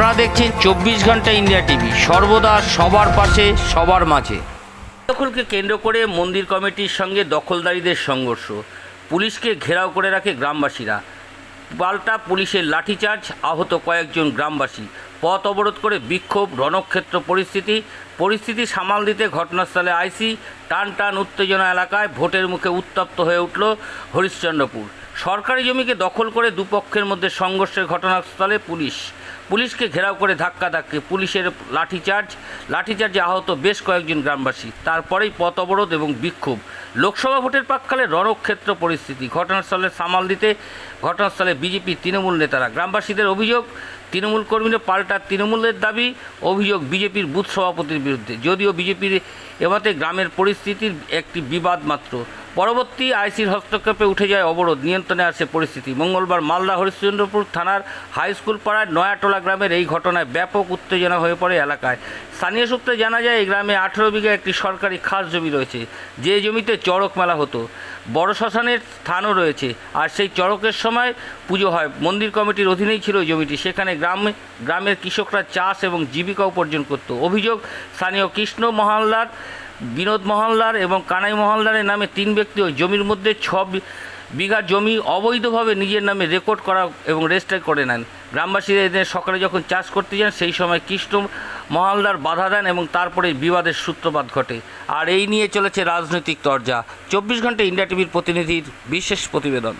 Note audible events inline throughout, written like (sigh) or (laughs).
আপনারা দেখছেন চব্বিশ ঘণ্টা ইন্ডিয়া টিভি। সর্বদা সবার পাশে, সবার মাঝে। দখলকে কেন্দ্র করে মন্দির কমিটির সঙ্গে দখলদারীদের সংঘর্ষ। পুলিশকে ঘেরাও করে রাখে গ্রামবাসীরা। পাল্টা পুলিশের লাঠিচার্জ, আহত কয়েকজন গ্রামবাসী। পথ অবরোধ করে বিক্ষোভ, রণক্ষেত্র পরিস্থিতি। পরিস্থিতি সামাল দিতে ঘটনাস্থলে আইসি। টান টান উত্তেজনা এলাকায় ভোটের মুখে উত্তপ্ত হয়ে উঠল হরিশ্চন্দ্রপুর। সরকারি জমিকে দখল করে দুপক্ষের মধ্যে সংঘর্ষের ঘটনাস্থলে পুলিশ। পুলিশকে ঘেরাও করে ধাক্কা ধাক্কে পুলিশের লাঠিচার্জ লাঠিচার্জে আহত বেশ কয়েকজন গ্রামবাসী তারপরেই পথ অবরোধ এবং বিক্ষোভ লোকসভা ভোটের প্রাককালে রণক্ষেত্র পরিস্থিতি ঘটনাস্থলে সামাল দিতে ঘটনাস্থলে বিজেপি তৃণমূল নেতারা গ্রামবাসীদের অভিযোগ তৃণমূল কর্মীরা পাল্টা তৃণমূলের দাবি অভিযোগ বিজেপির বুথ সভাপতির বিরুদ্ধে যদিও বিজেপির এবাতে গ্রামের পরিস্থিতির একটি বিবাদ মাত্র পরবর্তী আইসির হস্তক্ষেপে উঠে যায় অবরোধ, নিয়ন্ত্রণে আসে পরিস্থিতি। মঙ্গলবার মালদা হরিশ্চন্দ্রপুর থানার হাই স্কুল পাড়ায় নয়াটোলা গ্রামের এই ঘটনায় ব্যাপক উত্তেজনা হয়ে পড়ে এলাকায়। স্থানীয় সূত্রে জানা যায়, এই গ্রামে আঠেরো বিঘা একটি সরকারি খাস জমি রয়েছে। যে জমিতে চড়ক মেলা হতো, বড় শ্মশানের স্থানও রয়েছে। আর সেই চড়কের সময় পুজো হয়। মন্দির কমিটির অধীনেই ছিল জমিটি। সেখানে গ্রামে, গ্রামের কৃষকরা চাষ এবং জীবিকা উপার্জন করত। অভিযোগ, স্থানীয় কৃষ্ণ মহল্লার বিনোদ মহল্লার এবং কানাই মহল্লারের নামে তিন ব্যক্তি ওই জমির মধ্যে ছ বিঘা জমি অবৈধভাবে নিজের নামে রেকর্ড করা এবং রেজিস্টার করে নেন। গ্রামবাসীরা এদের সকালে যখন চাষ করতে যান, সেই সময় কৃষ্ণ মহালদার বাধা দেন এবং তারপরে বিবাদের সূত্রপাত ঘটে। আর এই নিয়ে চলেছে রাজনৈতিক তরজা। চব্বিশ ঘণ্টা ইন্ডিয়া টিভির প্রতিনিধির বিশেষ প্রতিবেদন।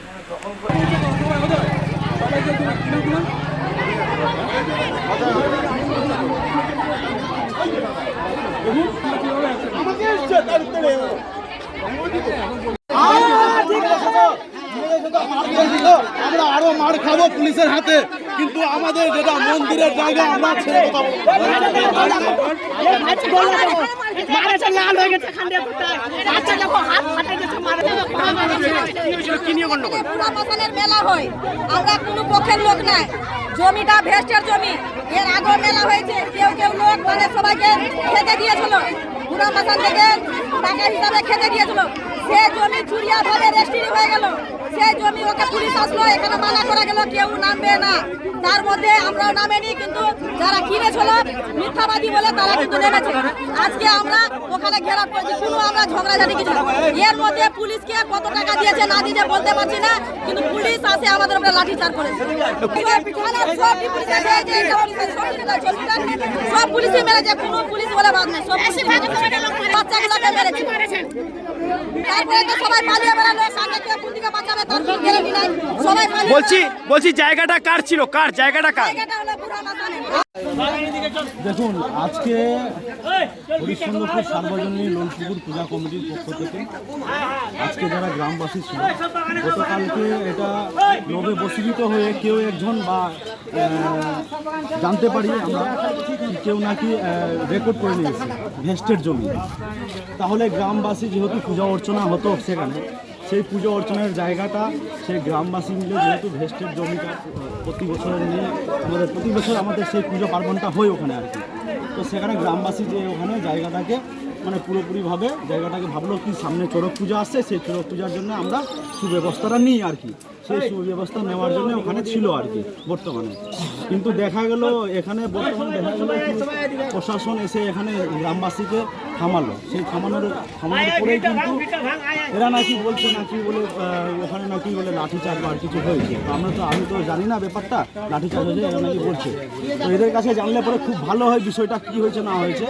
পুলিশের হাতে কিন্তু আমাদের যেটা মন্দিরের জায়গা ছেড়ে হয়ে কোনো পক্ষের লোক নাই জমিটা ভেস্টের জমি এর আগেও মেলা হয়েছে কেউ কেউ লোক মানে সবাইকে খেতে দিয়েছিল পুরা পাশান থেকে টাকা হিসাবে খেতে দিয়েছিল। সে জমি চুরিয়া ভাবে রেস্ট্রি হয়ে গেল। সে জমি ওকে পুলিশ আসলো, এখানে মানা করা গেল, কেউ নামবে না তার মধ্যে আমরাও নামেনি, কিন্তু যারা কিনেছিল, মিথ্যাবাদী বলে তারা কিন্তু নেমেছে আজকে আমরা ওখানে ঘেরা করেছি, কোনো আমরা ঝগড়াঝাটি কিছু না। এর মধ্যে পুলিশকে কত টাকা দিয়েছে, না দিয়েছে বলতে পারছি না, কিন্তু পুলিশ আসে আমাদের উপরে লাঠিচার্জ করেছে সব পুলিশ মেরেছে, কোনো পুলিশ বলে বাদ নেই, সব। বাচ্চাগুলোকে মেরেছে। তারপরে তো সবাই পালিয়ে বেড়ালো সামনে কেউ কোন দিকে বাঁচাবে তার কোনো গ্যারান্টি নাই। সবাই পালিয়ে বলছি বলছি জায়গাটা কার ছিল? কার জায়গাটা কার? জায়গাটা হলো পুরা দেখুন আজকে হরিশ্চন্দ্রপুর সার্বজনীন লোনপুকুর পূজা কমিটির পক্ষ থেকে আজকে যারা গ্রামবাসী ছিল গতকালকে এটা লোভে বসীভূত হয়ে কেউ একজন বা জানতে পারি আমরা কেউ নাকি রেকর্ড করে নিয়েছে। ভেস্টের জমি। তাহলে গ্রামবাসী যেহেতু পূজা অর্চনা হতো সেখানে, সেই পুজো অর্চনার জায়গাটা সেই গ্রামবাসী মিলে যেহেতু ভেস্টের জমিটা প্রতি বছর নিয়ে আমাদের, প্রতি বছর আমাদের সেই পুজো পার্বণটা হয় ওখানে আর কি। তো সেখানে গ্রামবাসী যে ওখানে জায়গাটাকে মানে পুরোপুরিভাবে জায়গাটাকে ভাবলো কি সামনে চড়ক পূজা আসছে, সেই চড়ক পূজার জন্য আমরা সুব্যবস্থাটা নিই আর কি। সেই সুব্যবস্থা নেওয়ার জন্য ওখানে ছিল আর কি, বর্তমানে। কিন্তু দেখা গেল, এখানে প্রশাসন এসে এখানে গ্রামবাসীকে থামালো। সেই থামানোর থামানোর পরেই কিন্তু এরা নাকি বলছে, নাকি বলে ওখানে নাকি বলে লাঠিচার্জ বা আর কিছু হয়েছে। আমরা তো, আমি তো জানি না ব্যাপারটা, লাঠিচার্জ হয়েছে এরা নাকি বলছে। তো এদের কাছে জানলে পরে খুব ভালো হয় বিষয়টা, কি হয়েছে, না হয়েছে।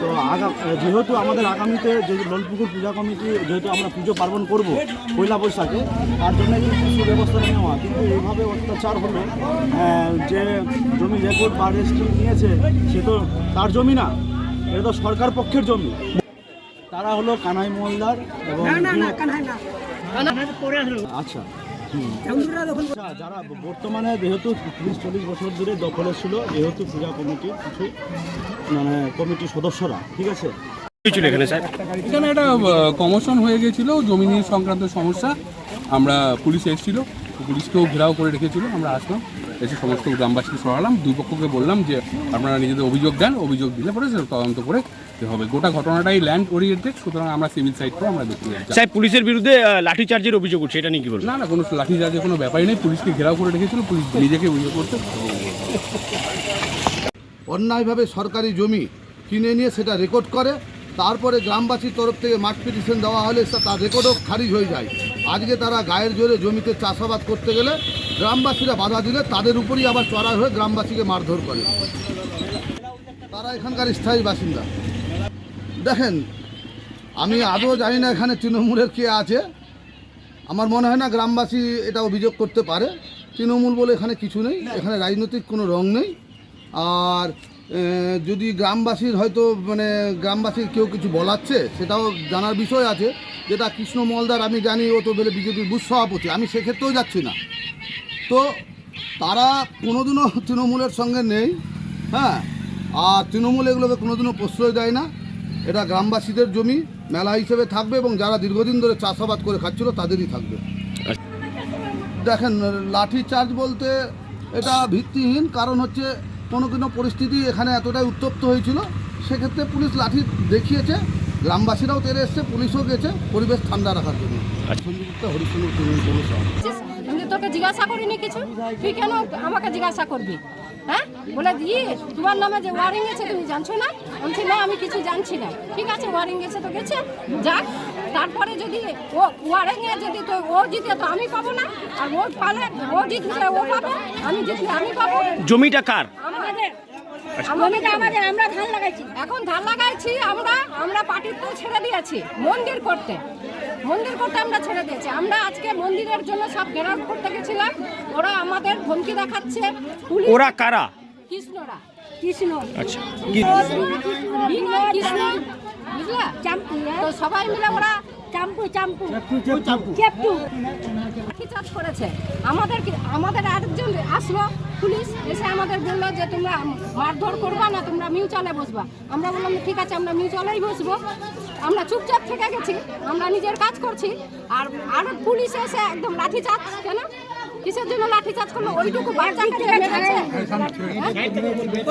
তো আগা, যেহেতু আমাদের আগামীতে যে লোলপুকুর পূজা কমিটি, যেহেতু আমরা পুজো পার্বণ করব, পয়লা বৈশাখে, তার জন্য কিন্তু সুব্যবস্থা নেওয়া কিন্তু এইভাবে অত্যাচার হলে আহ, যে জমি রেকর্ড বা রেজিস্ট্রি নিয়েছে সে তো তার জমি না এটা তো সরকার পক্ষের জমি। তারা হলো কানাই মোল্লার এবং আচ্ছা আচ্ছা, যারা বর্তমানে যেহেতু তিরিশ চল্লিশ বছর ধরে দখলে ছিল যেহেতু পূজা কমিটির কিছু মানে কমিটির সদস্যরা ঠিক আছে? ছিল এখানে স্যার? এখানে একটা কমোশন হয়ে গেছিল জমি নিয়ে সংক্রান্ত সমস্যা। আমরা পুলিশ এসেছিল পুলিশকেও ঘেরাও করে রেখেছিল আমরা আসলাম এসে সমস্ত গ্রামবাসীকে সরালাম দুই পক্ষকে বললাম যে আপনারা নিজেদের অভিযোগ দেন অভিযোগ দিলে পরে সেটা তদন্ত করে হবে। গোটা ঘটনাটাই ল্যান্ড ওরিয়েন্টেড সুতরাং আমরা সিভিল সাইড করে আমরা দেখতে স্যার পুলিশের বিরুদ্ধে লাঠিচার্জের অভিযোগ উঠছে এটা নিয়ে কি বলব না না কোনো লাঠিচার্জের কোনো ব্যাপারই নেই পুলিশকে ঘেরাও করে রেখেছিল পুলিশ নিজেকে অভিযোগ করতে অন্যায়ভাবে সরকারি জমি কিনে নিয়ে সেটা রেকর্ড করে তারপরে গ্রামবাসীর তরফ থেকে মাঠ পিটিশন দেওয়া হলে তার রেকর্ডও খারিজ হয়ে যায়। আজকে তারা গায়ের জোরে জমিতে চাষাবাদ করতে গেলে গ্রামবাসীরা বাধা দিলে তাদের উপরই আবার চড়া হয়ে গ্রামবাসীকে মারধর করে। তারা এখানকার স্থায়ী বাসিন্দা। দেখেন, আমি আদৌ জানি না এখানে তৃণমূলের কে আছে। আমার মনে হয় না গ্রামবাসী এটা অভিযোগ করতে পারে। তৃণমূল বলে এখানে কিছু নেই, এখানে রাজনৈতিক কোনো রং নেই। আর যদি গ্রামবাসীর হয়তো মানে গ্রামবাসীর কেউ কিছু বলাচ্ছে, সেটাও জানার বিষয় আছে। যেটা কৃষ্ণ মলদার, আমি জানি, ও তো বলে বিজেপির বুথ সভাপতি, আমি সেক্ষেত্রেও যাচ্ছি না। তো তারা কোনোদিনও (laughs) তৃণমূলের সঙ্গে নেই হ্যাঁ? আর তৃণমূল এগুলোকে কোনোদিনও প্রশ্রয় দেয় না। এটা গ্রামবাসীদের জমি, মেলা হিসেবে থাকবে এবং যারা দীর্ঘদিন ধরে চাষাবাদ করে খাচ্ছিল, তাদেরই থাকবে। দেখেন, লাঠি চার্জ বলতে এটা ভিত্তিহীন, কারণ হচ্ছে কোনো কোনো পরিস্থিতি এখানে এতটাই উত্তপ্ত হয়েছিল। সেক্ষেত্রে পুলিশ লাঠি দেখিয়েছে গ্রামবাসীরাও তেরে এসছে পুলিশও গেছে পরিবেশ ঠান্ডা রাখার জন্য। হরিশ্চন্দ্র তৃণমূল আমি তোকে জিজ্ঞাসা করিনি কিছু? তুই কেন আমাকে জিজ্ঞাসা করবি? হ্যাঁ? বলে দিয়ে তোমার নামে যে ওয়ারিং আছে তুমি জানছো না? বলছি না আমি কিছু জানছি না। ঠিক আছে ওয়ারিং গেছে তো গেছে। যাক তারপরে যদি ও ওয়ারিং এ যদি তো ও জিতে তো আমি পাবো না। আর ও পালে ও জিতলে ও পাবে। আমি জিতলে আমি পাবো। জমিটা কার? আমাদের আমাদের আমরা ধান লাগাইছি। এখন ধান লাগাইছি আমরা আমরা তো ছেড়ে দিয়েছি মন্দির করতে। মন্দির করতে আমরা ছেড়ে দিয়েছি। আমরা আজকে মন্দিরের জন্য সব ঘেরাও করতে গেছিলাম। ওরা আমাদের ধমকি দেখাচ্ছে। ওরা কারা? কৃষ্ণরা। কৃষ্ণ। আচ্ছা কৃষ্ণ বুঝলা? তো সবাই মিলে ওরা চাম্পু চাম্পু। চেপটু লাঠিচার্জ করেছে? আমাদের আমাদের আরেকজন আসলো। পুলিশ এসে আমাদের বলল যে তোমরা মারধর করবা না তোমরা মিউচুয়ালে বসবা। আমরা বললাম ঠিক আছে আমরা মিউচুয়ালেই বসবো। আমরা চুপচাপ থেকে গেছি আমরা নিজের কাজ করছি। আর আর পুলিশ এসে একদম লাঠিচার্জ কেন? কিসের জন্য লাঠি লাঠিচার্জ করল? ওইটুকু?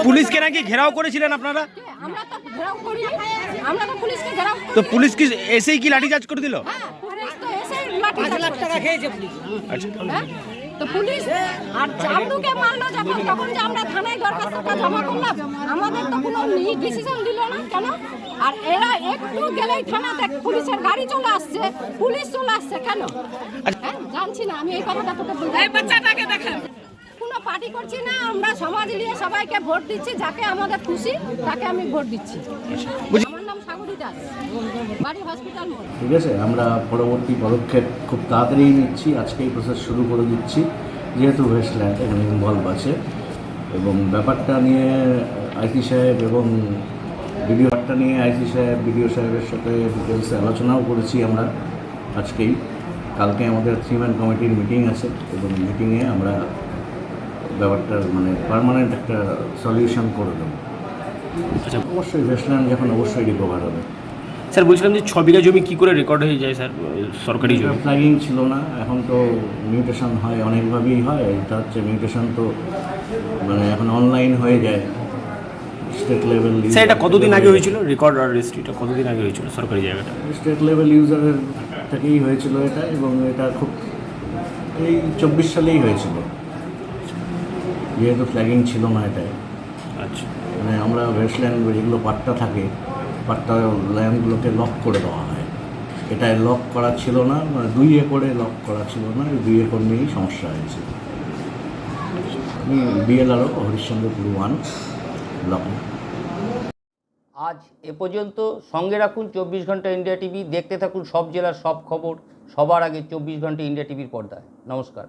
পুলিশকে নাকি ঘেরাও করেছিলেন আপনারা? আমরা তো ঘেরাও করিনি। আমরা তো পুলিশকে ঘেরাও তো পুলিশ কি এসেই কি লাঠি লাঠিচার্জ করে দিল? হ্যাঁ পুলিশ তো এসে লাঠি লাখ টাকা খেয়েছে পুলিশ। আচ্ছা। হ্যাঁ? তো পুলিশ আর চামড়ুকে মারলো যখন তখন যে আমরা থানায় দরখাস্তটা জমা করলাম আমাদের তো কোনো ডিসিশন দিল না কেন? আর এরা একটু গেলেই থানাতে পুলিশের গাড়ি চলে আসছে পুলিশ চলে আসছে কেন? হ্যাঁ জানছি না আমি এই কথাটা তোকে বলব। বাচ্চাটাকে দেখেন। কোনো পার্টি করছি না আমরা সমাজ নিয়ে সবাইকে ভোট দিচ্ছি যাকে আমাদের খুশি তাকে আমি ভোট দিচ্ছি। ঠিক আছে, আমরা পরবর্তী পদক্ষেপ খুব তাড়াতাড়ি নিচ্ছি। আজকেই প্রসেস শুরু করে দিচ্ছি। যেহেতু ওয়েস্টল্যান্ড এখানে ইনভলভ আছে, এবং ব্যাপারটা নিয়ে আইসি সাহেব এবং ভিডিওটা নিয়ে আইসি সাহেব বিডিও সাহেবের সাথে ডিটেলসে আলোচনাও করেছি আমরা আজকেই। কালকে আমাদের থ্রি ম্যান কমিটির মিটিং আছে, এবং মিটিংয়ে আমরা ব্যাপারটার মানে পার্মানেন্ট একটা সলিউশন করে দেবো। আচ্ছা। অবশ্যই ওয়েস্টল্যান্ড যখন অবশ্যই রিকভার হবে। স্যার বলছিলাম যে ছ বিঘা জমি কি করে রেকর্ড হয়ে যায় স্যার সরকারি জমি? ফ্ল্যাগিং ছিল না এখন তো মিউটেশন হয় অনেকভাবেই হয়। এটা হচ্ছে মিউটেশন তো মানে এখন অনলাইন হয়ে যায়। স্টেট লেভেল স্যার এটা কতদিন আগে হয়েছিল? রেকর্ড আর রেজিস্ট্রিটা কতদিন আগে হয়েছিল সরকারি জায়গাটা? স্টেট লেভেল ইউজারের থেকেই হয়েছিল এটা এবং এটা খুব এই চব্বিশ সালেই হয়েছিল। যেহেতু ফ্ল্যাগিং ছিল না এটায়। আচ্ছা। মানে আমরা ওয়েস্টল্যান্ড যেগুলো পাট্টা থাকে, পাট্টা ল্যান্ডগুলোকে লক করে দেওয়া হয়। এটায় লক করা ছিল না মানে দুই একরে লক করা ছিল না, দুই একর নিয়েই সমস্যা হয়েছে আমি বিএলআরও হরিশ্চন্দ্রপুর ওয়ান ব্লক আজ এ পর্যন্ত সঙ্গে রাখুন চব্বিশ ঘণ্টা ইন্ডিয়া টিভি, দেখতে থাকুন সব জেলার সব খবর, সবার আগে চব্বিশ ঘণ্টা ইন্ডিয়া টিভির পর্দায়। নমস্কার।